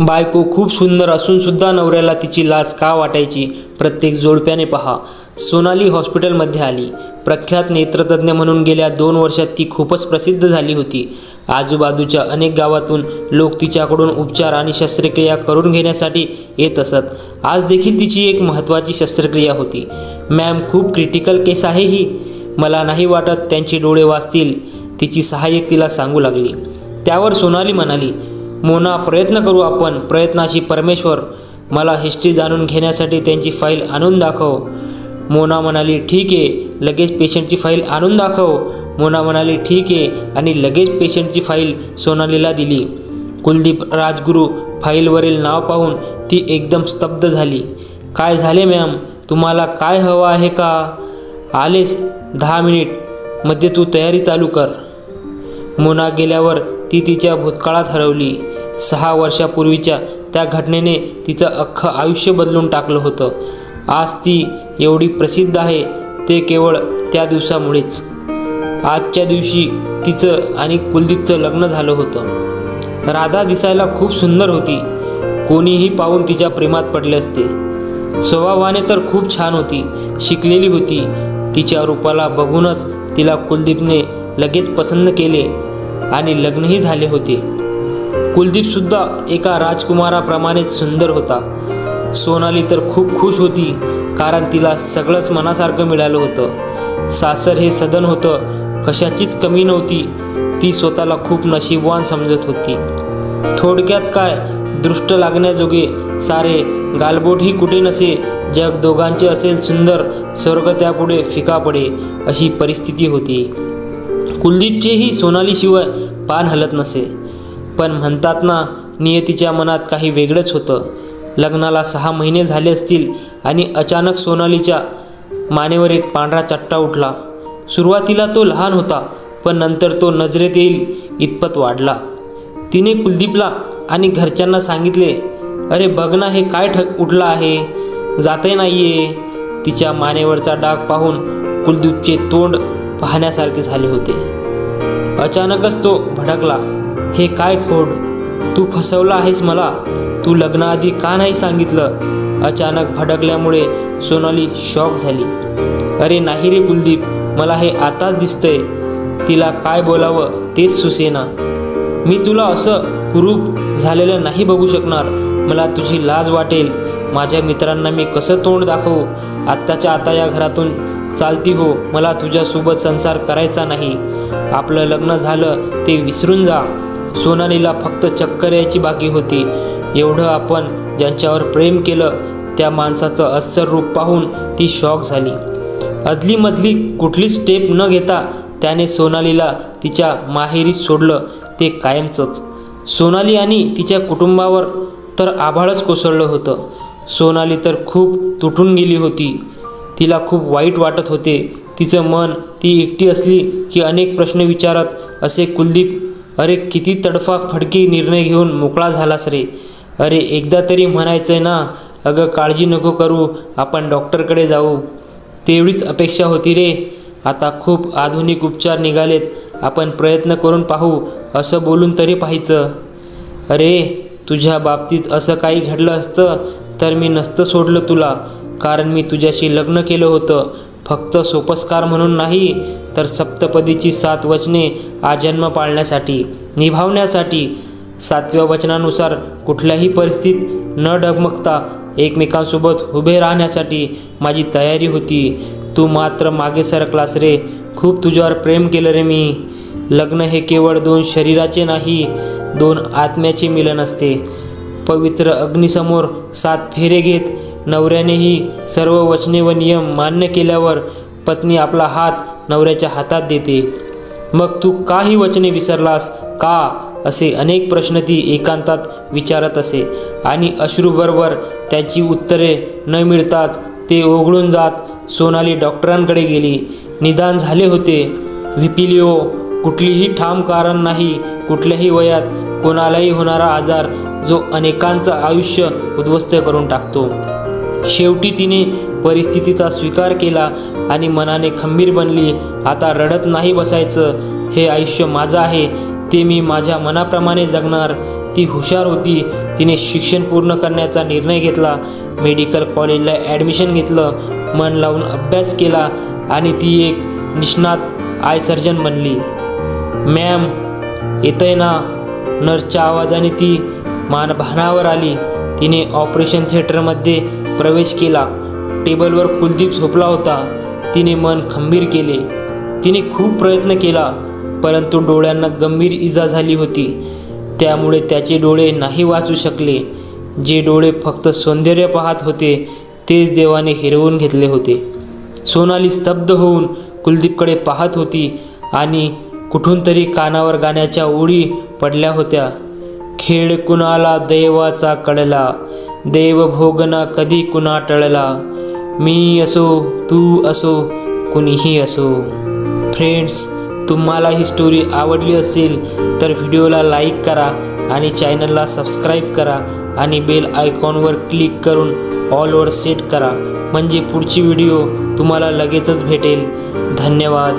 बायको खूप सुंदर असून सुद्धा नवऱ्याला तिची लाज का वाटायची? प्रत्येक जोडप्याने पहा. सोनाली हॉस्पिटलमध्ये आली. प्रख्यात नेत्रतज्ज्ञ म्हणून गेल्या दोन वर्षात ती खूपच प्रसिद्ध झाली होती. आजूबाजूच्या अनेक गावातून लोक तिच्याकडून उपचार आणि शस्त्रक्रिया करून घेण्यासाठी येत असत. आज देखील तिची एक महत्त्वाची शस्त्रक्रिया होती. मॅम खूप क्रिटिकल केस आहे ही. मला नाही वाटत त्यांचे डोळे वाचतील. तिची सहाय्यक तिला सांगू लागली. त्यावर सोनाली म्हणाली मोना प्रयत्न करू आपण. प्रयत्नाशी परमेश्वर मला हिस्ट्री जाणून घेण्यासाठी त्यांची फाईल आणून दाखव. मोना म्हणाली ठीक आहे. लगेच पेशंटची फाईल आणून दाखव. मोना म्हणाली ठीक आहे. आणि लगेच पेशंटची फाईल सोनालीला दिली. कुलदीप राजगुरू फाईलवरील नाव पाहून ती एकदम स्तब्ध झाली. काय झाले मॅम तुम्हाला काय हवं आहे का? आलेच. दहा मिनिट. मध्ये तू तयारी चालू कर. मोना गेल्यावर ती तिच्या भूतकाळात हरवली. सहा वर्षापूर्वीच्या त्या घटनेने तिचं अख्खं आयुष्य बदलून टाकलं होतं. आज ती एवढी प्रसिद्ध आहे ते केवळ त्या दिवसामुळेच. आजच्या दिवशी तिचं आणि कुलदीपचं लग्न झालं होतं. राधा दिसायला खूप सुंदर होती. कोणीही पाहून तिच्या प्रेमात पडले असते. स्वभावाने तर खूप छान होती शिकलेली होती. तिच्या रूपाला बघूनच तिला कुलदीपने लगेच पसंत केले. आणि लग्नही झाले होते. कुलदीपसुद्धा एका राजकुमाराप्रमाणेच सुंदर होता. सोनाली तर खूप खुश होती कारण तिला सगळंच मनासारखं मिळालं होतं. सासर हे सदन होतं कशाचीच कमी नव्हती. ती स्वतःला खूप नशीबवान समजत होती. थोडक्यात काय दृष्ट लागण्याजोगे सारे गालबोटही कुठे नसे जग दोघांचे असेल सुंदर स्वर्ग त्यापुढे फिका पडे अशी परिस्थिती होती. कुलदीपचेही सोनालीशिवाय पान हलत नसे. पण म्हणतात ना नियतीच्या मनात काही वेगळंच होतं. लग्नाला सहा महिने झाले असतील आणि अचानक सोनालीच्या मानेवर एक पांढरा चट्टा उठला. सुरुवातीला तो लहान होता पण नंतर तो नजरेत येईल इतपत वाढला. तिने कुलदीपला आणि घरच्यांना सांगितले अरे बघ ना हे काय ठक उठलं आहे? जाते नाहीये. तिच्या मानेवरचा डाग पाहून कुलदीपचे तोंड पाहण्यासारखे झाले होते. अचानकच तो भडकला. हे काय खोड? तू फसवला आहेस मला? तू लग्नाआधी का नाही सांगितलं? अचानक भडकल्यामुळे सोनाली शॉक झाली. अरे नाही रे कुलदीप मला हे आताच दिसतंय. तिला काय बोलावं तेच सुसेना. मी तुला असं कुरूप झालेलं नाही बघू शकणार. मला तुझी लाज वाटेल. माझ्या मित्रांना मी कसं तोंड दाखवू? आत्ताच्या आता या घरातून चालती हो मला तुझ्यासोबत संसार करायचा नाही. आपलं लग्न झालं ते विसरून जा. सोनालीला फक्त चक्कर यायची बाकी होती. एवढं आपण ज्यांच्यावर प्रेम केलं त्या माणसाचं अस्सल रूप पाहून ती शॉक झाली. अदलीमधली कुठली स्टेप न घेता त्याने सोनालीला तिच्या माहेरी सोडलं ते कायमचंच. सोनाली आणि तिच्या कुटुंबावर तर आभाळच कोसळलं होतं. सोनाली तर खूप तुटून गेली होती. तिला खूप वाईट वाटत होते. तिचं मन ती एकटी असली की अनेक प्रश्न विचारत असे कुलदीप अरे किती तडफा फडकी निर्णय घेऊन मोकळा झालास रे. अरे एकदा तरी म्हणायचंय ना अगं काळजी नको करू आपण डॉक्टरकडे जाऊ. तेवढीच अपेक्षा होती रे. आता खूप आधुनिक उपचार निघालेत. आपण प्रयत्न करून पाहू असं बोलून तरी पाहायचं. अरे तुझ्या बाबतीत असं काही घडलं असतं तर मी नसतं सोडलं तुला. कारण मी तुझ्याशी लग्न केलं होतं. फक्त सोपस्कार म्हणून नाही तर सप्तपदीची सात वचने आजन्म पाळण्यासाठी निभावण्यासाठी. सातव्या वचनानुसार कुठल्याही परिस्थितीत न डगमगता एकमेकांसोबत उभे राहण्यासाठी माझी तयारी होती. तू मात्र मागे सरकलास रे. खूप तुझ्यावर प्रेम केलं रे मी. लग्न हे केवळ दोन शरीराचे नाही दोन आत्म्याचे मिलन असते. पवित्र अग्नीसमोर सात फेरे घेत नवऱ्यानेही सर्व वचने व नियम मान्य केल्यावर पत्नी आपला हात नवऱ्याच्या हातात देते. मग तू का ही वचने विसरलास का? असे अनेक प्रश्न ती एकांतात विचारत असे. आणि अश्रूबरोबर त्याची उत्तरे न मिळताच ते ओघळून जात सोनाली डॉक्टरांकडे गेली. निदान झाले होते. व्हिपिलिओ कुठलीही ठाम कारण नाही कुठल्याही वयात कोणालाही होणारा आजार जो अनेकांचं आयुष्य उद्ध्वस्त करून टाकतो. शेवटी तिने परिस्थितीचा स्वीकार केला आणि मनाने खंबीर बनली. आता रडत नाही बसायचं हे आयुष्य माझं आहे ते मी माझ्या मनाप्रमाणे जगणार. ती हुशार होती तिने शिक्षण पूर्ण करण्याचा निर्णय घेतला. मेडिकल कॉलेजला ॲडमिशन घेतलं मन लावून अभ्यास केला आणि ती एक निष्णात आय सर्जन बनली. मॅम येतंय ना? नर्सच्या आवाजाने ती मानभानावर आली. तिने ऑपरेशन थिएटरमध्ये प्रवेश केला. टेबलवर कुलदीप झोपला होता. तिने मन खंबीर केले. तिने खूप प्रयत्न केला परंतु डोळ्यांना गंभीर इजा झाली होती. त्यामुळे त्याचे डोळे नाही वाचू शकले. जे डोळे फक्त सौंदर्य पाहत होते तेच देवाने हिरवून घेतले होते. सोनाली स्तब्ध होऊन कुलदीपकडे पाहत होती आणि कुठून तरी कानावर गाण्याच्या ओळी पडल्या होत्या. खेळ कुणाला दैवाचा कळला? देवभोगना कधी कुणा टळला मी असो तू असो कुणीही असो. फ्रेंड्स तुम्हाला ही स्टोरी आवडली असेल तर व्हिडिओला लाईक करा आणि चॅनलला सबस्क्राईब करा आणि बेल आयकॉनवर क्लिक करून ऑलवर सेट करा. म्हणजे पुढची व्हिडिओ तुम्हाला लगेचच भेटेल. धन्यवाद.